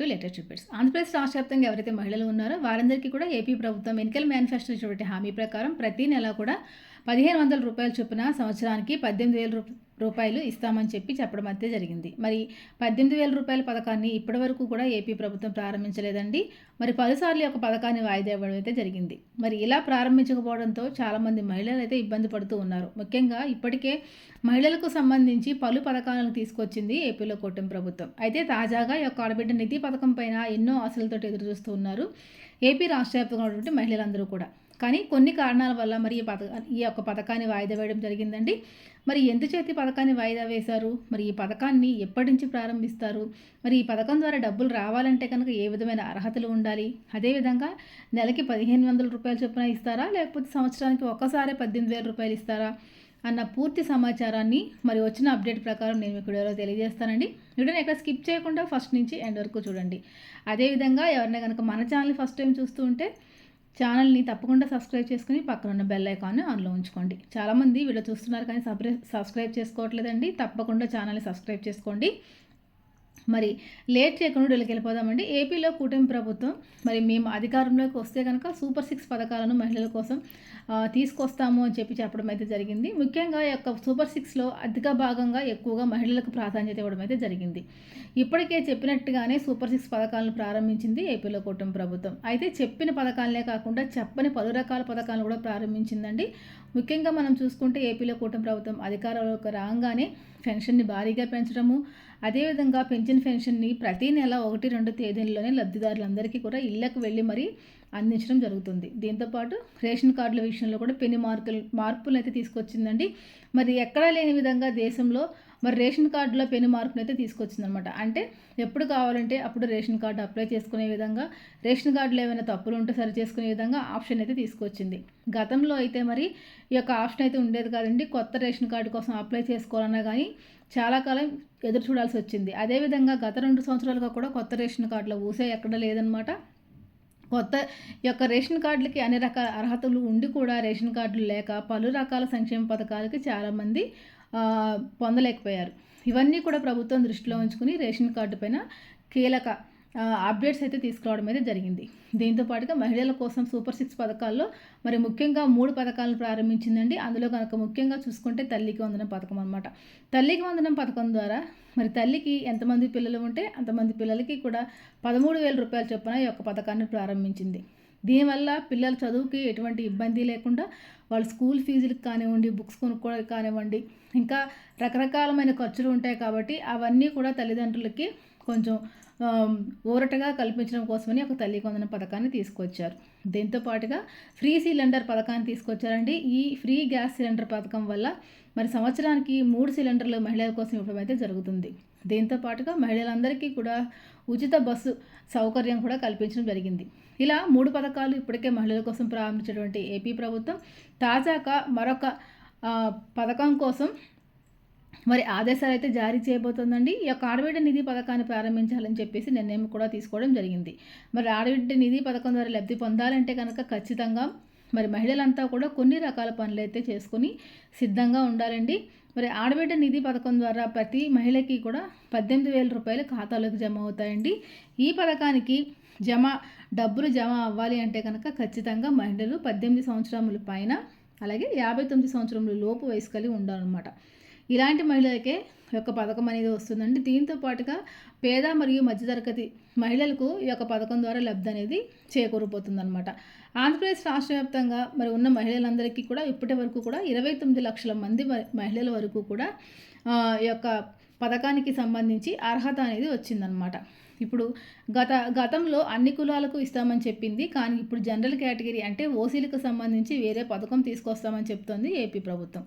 To latest repeats Andhra Pradesh రాష్ట్ర వ్యాప్తంగా ఎవరైతే మహిళలు ఉన్నారో వారందరికీ కూడా ఏపీ ప్రభుత్వం ఎన్నికల మేనిఫెస్టో ఇచ్చినటువంటి హామీ ప్రకారం ప్రతి నెల కూడా పదిహేను వందల రూపాయలు చొప్పున సంవత్సరానికి పద్దెనిమిది వేల రూపాయలు రూపాయలు ఇస్తామని చెప్పి చెప్పడం అయితే జరిగింది. మరి పద్దెనిమిది వేల రూపాయల పథకాన్ని ఇప్పటివరకు కూడా ఏపీ ప్రభుత్వం ప్రారంభించలేదండి. మరి పలుసార్లు ఈ యొక్క పథకాన్ని వాయిదా ఇవ్వడం అయితే జరిగింది. మరి ఇలా ప్రారంభించకపోవడంతో చాలామంది మహిళలు అయితే ఇబ్బంది పడుతూ ఉన్నారు. ముఖ్యంగా ఇప్పటికే మహిళలకు సంబంధించి పలు పథకాలను తీసుకొచ్చింది ఏపీలో కూటమి ప్రభుత్వం. అయితే తాజాగా ఈ యొక్క ఆడబిడ్డ నిధి పథకం పైన ఎన్నో ఆశలతో ఎదురు చూస్తూ ఉన్నారు ఏపీ రాష్ట్ర వ్యాప్తంగా ఉన్నటువంటి మహిళలందరూ కూడా. కానీ కొన్ని కారణాల వల్ల మరి ఈ పథ ఈ యొక్క పథకాన్ని వాయిదా వేయడం జరిగిందండి. మరి ఎందు చేతి పథకాన్ని వాయిదా వేశారు? మరి ఈ పథకాన్ని ఎప్పటి నుంచి ప్రారంభిస్తారు? మరి ఈ పథకం ద్వారా డబ్బులు రావాలంటే కనుక ఏ విధమైన అర్హతలు ఉండాలి? అదేవిధంగా నెలకి పదిహేను వందల రూపాయలు చొప్పున ఇస్తారా? లేకపోతే సంవత్సరానికి ఒక్కసారి పద్దెనిమిది వేల రూపాయలు ఇస్తారా? అన్న పూర్తి సమాచారాన్ని మరి వచ్చిన అప్డేట్ ప్రకారం నేను మీకు వీడియోలో తెలియజేస్తానండి. వీడియోని ఎక్కడ స్కిప్ చేయకుండా ఫస్ట్ నుంచి ఎండ్ వరకు చూడండి. అదేవిధంగా ఎవరైనా కనుక మన ఛానల్ ఫస్ట్ టైం చూస్తూ ఉంటే ఛానల్ని తప్పకుండా సబ్స్క్రైబ్ చేసుకుని పక్కన ఉన్న బెల్ ఐకాన్ని ఆన్లో ఉంచుకోండి. చాలామంది వీడియో చూస్తున్నారు కానీ సబ్స్క్రై సబ్స్క్రైబ్ చేసుకోవట్లేదండి. తప్పకుండా ఛానల్ని సబ్స్క్రైబ్ చేసుకోండి. మరి లేట్ చేయకుండా వీళ్ళకి వెళ్ళిపోదామండి. ఏపీలో కూటమి ప్రభుత్వం మరి మేము అధికారంలోకి వస్తే కనుక సూపర్ సిక్స్ పథకాలను మహిళల కోసం తీసుకొస్తాము అని చెప్పి చెప్పడం అయితే జరిగింది. ముఖ్యంగా యొక్క సూపర్ సిక్స్లో అధిక భాగంగా ఎక్కువగా మహిళలకు ప్రాధాన్యత ఇవ్వడం అయితే జరిగింది. ఇప్పటికే చెప్పినట్టుగానే సూపర్ సిక్స్ పథకాలను ప్రారంభించింది ఏపీలో కూటమి ప్రభుత్వం. అయితే చెప్పిన పథకాలనే కాకుండా చెప్పని పలు రకాల పథకాలను కూడా ప్రారంభించిందండి. ముఖ్యంగా మనం చూసుకుంటే ఏపీలో కూటమి ప్రభుత్వం అధికారంలోకి రాగానే పెన్షన్ని భారీగా పెంచడము అదేవిధంగా పెన్షన్ పెన్షన్ని ప్రతి నెల ఒకటి రెండు తేదీల్లోనే లబ్ధిదారులందరికీ కూడా ఇళ్ళకు వెళ్ళి మరీ అందించడం జరుగుతుంది. దీంతోపాటు రేషన్ కార్డుల విషయంలో కూడా పెను మార్కులు మార్పులు అయితే తీసుకొచ్చిందండి. మరి ఎక్కడా లేని విధంగా దేశంలో మరి రేషన్ కార్డులో పెను మార్పును అయితే తీసుకొచ్చిందనమాట అంటే ఎప్పుడు కావాలంటే అప్పుడు రేషన్ కార్డు అప్లై చేసుకునే విధంగా రేషన్ కార్డులో ఏమైనా తప్పులు ఉంటే సరి చేసుకునే విధంగా ఆప్షన్ అయితే తీసుకొచ్చింది. గతంలో అయితే మరి ఈ యొక్క ఆప్షన్ అయితే ఉండేది కాదండి. కొత్త రేషన్ కార్డు కోసం అప్లై చేసుకోవాలన్నా కానీ చాలా కాలం ఎదురు చూడాల్సి వచ్చింది. అదేవిధంగా గత రెండు సంవత్సరాలుగా కూడా కొత్త రేషన్ కార్డులో ఊసే ఎక్కడ లేదనమాట కొత్త యొక్క రేషన్ కార్డులకి అన్ని రకాల అర్హతలు ఉండి కూడా రేషన్ కార్డులు లేక పలు రకాల సంక్షేమ పథకాలకి చాలామంది పొందలేకపోయారు. ఇవన్నీ కూడా ప్రభుత్వం దృష్టిలో ఉంచుకుని రేషన్ కార్డు పైన కీలక అప్డేట్స్ అయితే తీసుకురావడం అయితే జరిగింది. దీంతో పాటుగా మహిళల కోసం సూపర్ సిక్స్ పథకాల్లో మరి ముఖ్యంగా మూడు పథకాలను ప్రారంభించిందండి. అందులో కనుక ముఖ్యంగా చూసుకుంటే తల్లికి వందనం పథకం అనమాట తల్లికి వందనం పథకం ద్వారా మరి తల్లికి ఎంతమంది పిల్లలు ఉంటే అంతమంది పిల్లలకి కూడా పదమూడు వేల రూపాయలు చొప్పున ఈ యొక్క పథకాన్ని ప్రారంభించింది. దీనివల్ల పిల్లల చదువుకి ఎటువంటి ఇబ్బంది లేకుండా వాళ్ళ స్కూల్ ఫీజులకు కానివ్వండి బుక్స్ కొనుక్కోవడానికి కానివ్వండి ఇంకా రకరకాలమైన ఖర్చులు ఉంటాయి కాబట్టి అవన్నీ కూడా తల్లిదండ్రులకి కొంచెం ఊరటగా కల్పించడం కోసమని ఒక తల్లి కొందన పథకాన్ని తీసుకొచ్చారు. దీంతో పాటుగా ఫ్రీ సిలిండర్ పథకాన్ని తీసుకొచ్చారండి. ఈ ఫ్రీ గ్యాస్ సిలిండర్ పథకం వల్ల మరి సంవత్సరానికి మూడు సిలిండర్లు మహిళల కోసం ఇవ్వడం అయితే జరుగుతుంది. దీంతో పాటుగా మహిళలందరికీ కూడా ఉచిత బస్సు సౌకర్యం కూడా కల్పించడం జరిగింది. ఇలా మూడు పథకాలు ఇప్పటికే మహిళల కోసం ప్రారంభించినటువంటి ఏపీ ప్రభుత్వం తాజాగా మరొక పథకం కోసం మరి ఆదేశాలు అయితే జారీ చేయబోతోందండి. ఈ యొక్క ఆడబిడ్డ నిధి పథకాన్ని ప్రారంభించాలని చెప్పేసి నిర్ణయం కూడా తీసుకోవడం జరిగింది. మరి ఆడబిడ్డ నిధి పథకం ద్వారా లబ్ధి పొందాలంటే కనుక ఖచ్చితంగా మరి మహిళలంతా కూడా కొన్ని రకాల పనులు అయితే చేసుకుని సిద్ధంగా ఉండాలండి. మరి ఆడబిడ్డ నిధి పథకం ద్వారా ప్రతి మహిళకి కూడా పద్దెనిమిది వేల రూపాయలు ఖాతాలోకి జమ అవుతాయండి. ఈ పథకానికి జమ డబ్బులు జమ అవ్వాలి అంటే కనుక ఖచ్చితంగా మహిళలు పద్దెనిమిది సంవత్సరముల పైన అలాగే యాభై తొమ్మిది సంవత్సరముల లోపు వయసు కలిగి ఉండాలన్నమాట. ఇలాంటి మహిళలకే యొక్క పథకం అనేది వస్తుందండి. దీంతో పాటుగా పేద మరియు మధ్యతరగతి మహిళలకు ఈ యొక్క పథకం ద్వారా లబ్ధి అనేది చేకూరిపోతుందన్నమాట ఆంధ్రప్రదేశ్ రాష్ట్ర వ్యాప్తంగా మరి ఉన్న మహిళలందరికీ కూడా ఇప్పటి వరకు కూడా ఇరవై తొమ్మిది లక్షల మంది మహిళల వరకు కూడా ఈ యొక్క పథకానికి సంబంధించి అర్హత అనేది వచ్చిందనమాట ఇప్పుడు గత గతంలో అన్ని కులాలకు ఇస్తామని చెప్పింది కానీ ఇప్పుడు జనరల్ కేటగిరీ అంటే ఓసీలకు సంబంధించి వేరే పథకం తీసుకొస్తామని చెప్తోంది ఏపీ ప్రభుత్వం.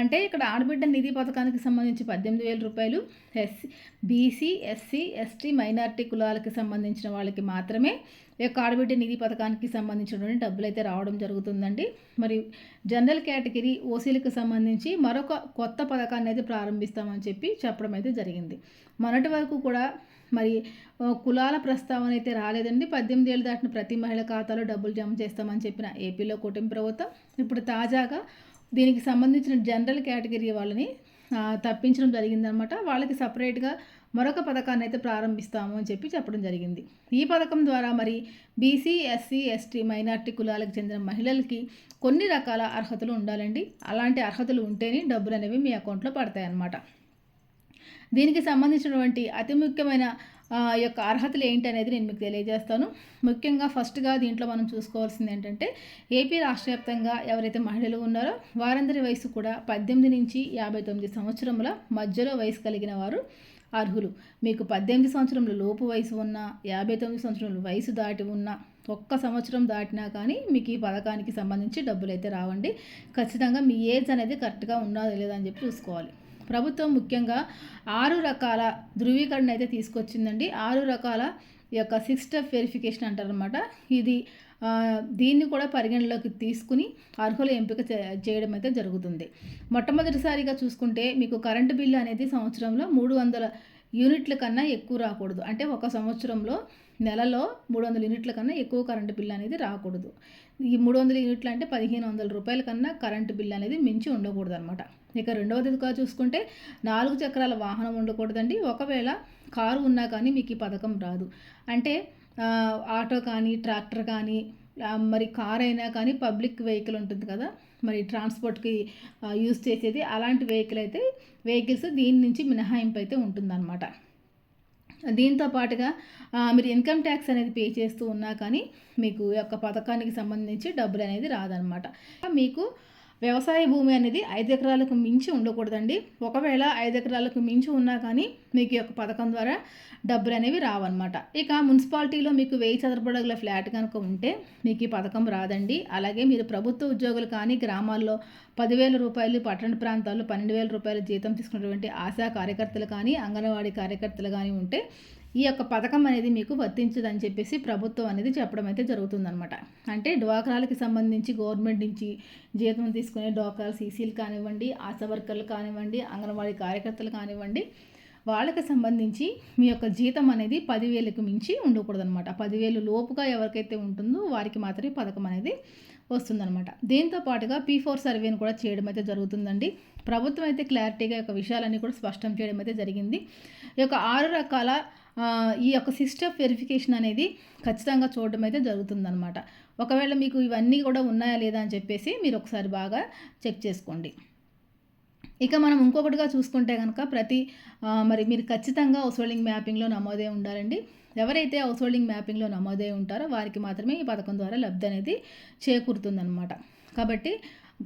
అంటే ఇక్కడ ఆడబిడ్డ నిధి పథకానికి సంబంధించి పద్దెనిమిది వేల రూపాయలు SC BC SC ST minority కులాలకు సంబంధించిన వాళ్ళకి మాత్రమే ఈ యొక్క ఆడబిడ్డ నిధి పథకానికి సంబంధించినటువంటి డబ్బులు అయితే రావడం జరుగుతుందండి. మరి జనరల్ కేటగిరీ ఓసీలకు సంబంధించి మరొక కొత్త పథకాన్ని అయితే ప్రారంభిస్తామని చెప్పి చెప్పడం అయితే జరిగింది. మొన్నటి వరకు కూడా మరి కులాల ప్రస్తావన అయితే రాలేదండి. పద్దెనిమిది ఏళ్ళు దాటిన ప్రతి మహిళ ఖాతాలో డబ్బులు జమ చేస్తామని చెప్పిన ఏపీలో కూటమి ప్రభుత్వం ఇప్పుడు తాజాగా దీనికి సంబంధించిన జనరల్ కేటగిరీ వాళ్ళని తప్పించడం జరిగిందనమాట వాళ్ళకి సపరేట్గా మరొక పథకాన్ని అయితే ప్రారంభిస్తాము అని చెప్పి చెప్పడం జరిగింది. ఈ పథకం ద్వారా మరి బీసీ ఎస్సీ ఎస్టీ మైనార్టీ కులాలకు చెందిన మహిళలకి కొన్ని రకాల అర్హతలు ఉండాలండి. అలాంటి అర్హతలు ఉంటేనే డబ్బులు అనేవి మీ అకౌంట్లో పడతాయి అన్నమాట దీనికి సంబంధించినటువంటి అతి ముఖ్యమైన యొక్క అర్హతలు ఏంటి అనేది నేను మీకు తెలియజేస్తాను. ముఖ్యంగా ఫస్ట్గా దీంట్లో మనం చూసుకోవాల్సింది ఏంటంటే ఏపీ రాష్ట్ర వ్యాప్తంగా ఎవరైతే మహిళలు ఉన్నారో వారందరి వయసు కూడా పద్దెనిమిది నుంచి యాభై తొమ్మిది సంవత్సరముల మధ్యలో వయసు కలిగిన వారు అర్హులు. మీకు పద్దెనిమిది సంవత్సరముల లోపు వయసు ఉన్న యాభై తొమ్మిది సంవత్సరముల వయసు దాటి ఉన్న ఒక్క సంవత్సరం దాటినా కానీ మీకు ఈ పథకానికి సంబంధించి డబ్బులు అయితే రావండి. ఖచ్చితంగా మీ ఏజ్ అనేది కరెక్ట్గా ఉందా లేదా అని చెప్పి చూసుకోవాలి. ప్రభుత్వం ముఖ్యంగా ఆరు రకాల ధృవీకరణ అయితే తీసుకొచ్చిందండి. ఆరు రకాల ఈ యొక్క సిక్స్ స్టెప్ వెరిఫికేషన్ అంటారనమాట ఇది దీన్ని కూడా పరిగణలోకి తీసుకుని అర్హుల ఎంపిక చేయడం అయితే జరుగుతుంది. మొట్టమొదటిసారిగా చూసుకుంటే మీకు కరెంటు బిల్లు అనేది సంవత్సరంలో మూడు వందల యూనిట్ల కన్నా ఎక్కువ రాకూడదు. అంటే ఒక సంవత్సరంలో నెలలో మూడు వందల యూనిట్ల కన్నా ఎక్కువ కరెంటు బిల్లు అనేది రాకూడదు. ఈ మూడు వందల యూనిట్లు అంటే పదిహేను వందల రూపాయల కన్నా కరెంటు బిల్లు అనేది మించి ఉండకూడదు అనమాట ఇక రెండవదిగా చూసుకుంటే నాలుగు చక్రాల వాహనం ఉండకూడదండి. ఒకవేళ కారు ఉన్నా కానీ మీకు ఈ పథకం రాదు. అంటే ఆటో కానీ ట్రాక్టర్ కానీ మరి కార్ అయినా కానీ పబ్లిక్ వెహికల్ ఉంటుంది కదా మరి ట్రాన్స్పోర్ట్కి యూజ్ చేసేది అలాంటి వెహికల్ అయితే వెహికల్స్ దీని నుంచి మినహాయింపు అయితే ఉంటుందన్నమాట. దీంతో పాటుగా మీరు ఇన్కమ్ ట్యాక్స్ అనేది పే చేస్తూ ఉన్నా కానీ మీకు యొక్క పథకానికి సంబంధించి డబ్బులు అనేది రాదనమాట మీకు వ్యవసాయ భూమి అనేది ఐదు ఎకరాలకు మించి ఉండకూడదండి. ఒకవేళ ఐదు ఎకరాలకు మించి ఉన్నా కానీ మీకు యొక్క పథకం ద్వారా డబ్బులు అనేవి రావన్నమాట. ఇక మున్సిపాలిటీలో మీకు వెయ్యి చదరపడగల ఫ్లాట్ కనుక ఉంటే మీకు ఈ పథకం రాదండి. అలాగే మీరు ప్రభుత్వ ఉద్యోగులు కానీ గ్రామాల్లో పదివేల రూపాయలు పట్టణ ప్రాంతాల్లో పన్నెండు వేల రూపాయలు జీతం తీసుకున్నటువంటి ఆశా కార్యకర్తలు కానీ అంగన్వాడీ కార్యకర్తలు కానీ ఉంటే ఈ యొక్క పథకం అనేది మీకు వర్తించదని చెప్పేసి ప్రభుత్వం అనేది చెప్పడం అయితే జరుగుతుందనమాట అంటే డ్వాక్రాలకి సంబంధించి గవర్నమెంట్ నుంచి జీతం తీసుకునే డ్వాక్రాలు సీసీలు కానివ్వండి ఆశా వర్కర్లు కానివ్వండి అంగన్వాడీ కార్యకర్తలు కానివ్వండి వాళ్ళకి సంబంధించి మీ యొక్క జీతం అనేది పదివేలకు మించి ఉండకూడదనమాట పదివేలు లోపుగా ఎవరికైతే ఉంటుందో వారికి మాత్రమే పథకం అనేది వస్తుందన్నమాట. దీంతో పాటుగా పీ ఫోర్ సర్వేను కూడా చేయడం అయితే జరుగుతుందండి. ప్రభుత్వం అయితే క్లారిటీగా యొక్క విషయాలన్నీ కూడా స్పష్టం చేయడం అయితే జరిగింది. ఈ యొక్క ఆరు రకాల ఈ యొక్క సిస్టమ్ వెరిఫికేషన్ అనేది ఖచ్చితంగా చూడడం అయితే జరుగుతుందన్నమాట. ఒకవేళ మీకు ఇవన్నీ కూడా ఉన్నాయా లేదా అని చెప్పేసి మీరు ఒకసారి బాగా చెక్ చేసుకోండి. ఇక మనం ఇంకొకటిగా చూసుకుంటే కనుక ప్రతి మరి మీరు ఖచ్చితంగా హౌస్ హోల్డింగ్ మ్యాపింగ్లో నమోదే ఉండాలండి. ఎవరైతే హౌస్ హోల్డింగ్ మ్యాపింగ్లో నమోదే ఉంటారో వారికి మాత్రమే ఈ పథకం ద్వారా లబ్ధి అనేది చేకూరుతుందన్నమాట. కాబట్టి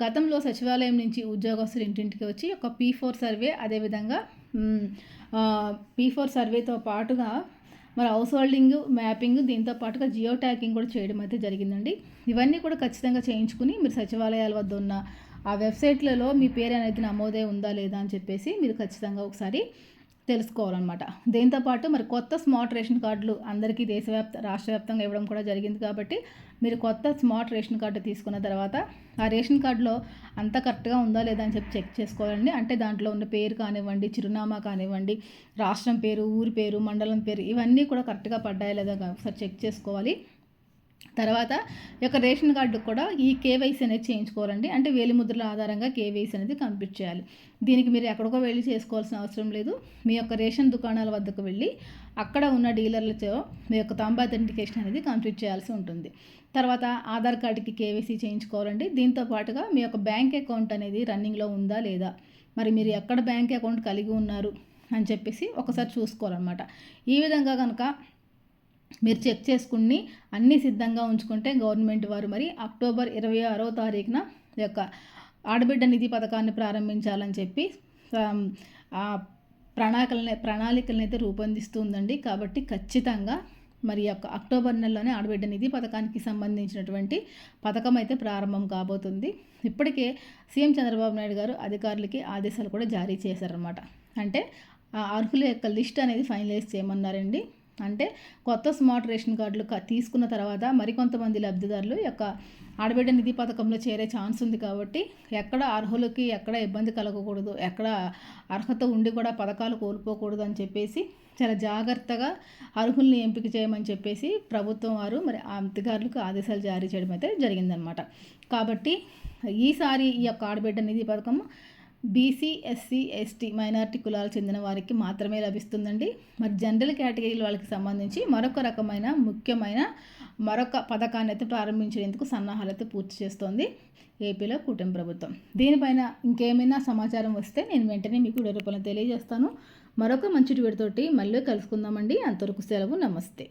గతంలో సచివాలయం నుంచి ఉద్యోగస్తులు ఇంటింటికి వచ్చి ఒక పీ ఫోర్ సర్వే అదేవిధంగా పీ ఫోర్ సర్వేతో పాటుగా మరి హౌస్ హోల్డింగ్ మ్యాపింగ్ దీంతో పాటుగా జియో ట్యాకింగ్ కూడా చేయడం అయితే జరిగిందండి. ఇవన్నీ కూడా ఖచ్చితంగా చేయించుకుని మీరు సచివాలయాల వద్ద ఉన్న ఆ వెబ్సైట్లలో మీ పేరు అనేది నమోదే ఉందా లేదా అని చెప్పేసి మీరు ఖచ్చితంగా ఒకసారి తెలుసుకోవాలన్నమాట. దీంతోపాటు మరి కొత్త స్మార్ట్ రేషన్ కార్డులు అందరికీ దేశవ్యాప్త రాష్ట్ర వ్యాప్తంగా ఇవ్వడం కూడా జరిగింది కాబట్టి మీరు కొత్త స్మార్ట్ రేషన్ కార్డు తీసుకున్న తర్వాత ఆ రేషన్ కార్డులో అంత కరెక్ట్గా ఉందా లేదా అని చెప్పి చెక్ చేసుకోవాలండి. అంటే దాంట్లో ఉన్న పేరు కానివ్వండి చిరునామా కానివ్వండి రాష్ట్రం పేరు ఊరి పేరు మండలం పేరు ఇవన్నీ కూడా కరెక్ట్గా పడ్డాయా లేదా ఒకసారి చెక్ చేసుకోవాలి. తర్వాత ఈ యొక్క రేషన్ కార్డు కూడా ఈ కేవైసీ అనేది చేయించుకోవాలండి. అంటే వేలిముద్రల ఆధారంగా కేవైసీ అనేది కంప్లీట్ చేయాలి. దీనికి మీరు ఎక్కడికో వెళ్ళి చేసుకోవాల్సిన అవసరం లేదు. మీ యొక్క రేషన్ దుకాణాల వద్దకు వెళ్ళి అక్కడ ఉన్న డీలర్లతో మీ యొక్క తాంబా అథెంటికేషన్ అనేది కంప్లీట్ చేయాల్సి ఉంటుంది. తర్వాత ఆధార్ కార్డుకి కేవైసీ చేయించుకోవాలండి. దీంతో పాటుగా మీ యొక్క బ్యాంక్ అకౌంట్ అనేది రన్నింగ్లో ఉందా లేదా? మరి మీరు ఎక్కడ బ్యాంక్ అకౌంట్ కలిగి ఉన్నారు? అని చెప్పేసి ఒకసారి చూసుకోవాలన్నమాట. ఈ విధంగా కనుక మీరు చెక్ చేసుకుని అన్నీ సిద్ధంగా ఉంచుకుంటే గవర్నమెంట్ వారు మరి అక్టోబర్ ఇరవై ఆరో తారీఖున యొక్క ఆడబిడ్డ నిధి పథకాన్ని ప్రారంభించాలని చెప్పి ప్రణాళికలని ప్రణాళికలను అయితే రూపొందిస్తుందండి. కాబట్టి ఖచ్చితంగా మరి యొక్క అక్టోబర్ నెలలోనే ఆడబిడ్డ నిధి పథకానికి సంబంధించినటువంటి పథకం అయితే ప్రారంభం కాబోతుంది. ఇప్పటికే సీఎం చంద్రబాబు నాయుడు గారు అధికారులకి ఆదేశాలు కూడా జారీ చేశారనమాట అంటే అర్హుల యొక్క లిస్ట్ అనేది ఫైనలైజ్ చేయమన్నారండి. అంటే కొత్త స్మార్ట్ రేషన్ కార్డులు తీసుకున్న తర్వాత మరికొంతమంది లబ్ధిదారులు యొక్క ఆడబిడ్డ నిధి పథకంలో చేరే ఛాన్స్ ఉంది కాబట్టి ఎక్కడ అర్హులకి ఎక్కడ ఇబ్బంది కలగకూడదు ఎక్కడ అర్హత ఉండి కూడా పథకాలు కోల్పోకూడదు అని చెప్పేసి చాలా జాగ్రత్తగా అర్హుల్ని ఎంపిక చేయమని చెప్పేసి ప్రభుత్వం వారు మరి అధికారులకు ఆదేశాలు జారీ చేయడం అయితే జరిగిందనమాట కాబట్టి ఈసారి ఈ యొక్క ఆడబిడ్డ నిధి పథకం బీసీ ఎస్సీ ఎస్టీ మైనార్టీ కులాలకు చెందిన వారికి మాత్రమే లభిస్తుందండి. మరి జనరల్ కేటగిరీల వాళ్ళకి సంబంధించి మరొక రకమైన ముఖ్యమైన మరొక పథకాన్ని అయితే ప్రారంభించేందుకు సన్నాహాలు అయితే పూర్తి చేస్తోంది ఏపీలో కూటమి ప్రభుత్వం. దీనిపైన ఇంకేమైనా సమాచారం వస్తే నేను వెంటనే మీకు వీడియో రూపంలో తెలియజేస్తాను. మరొక మంచి వీడితోటి మళ్ళీ కలుసుకుందామండి. అంతవరకు సెలవు నమస్తే.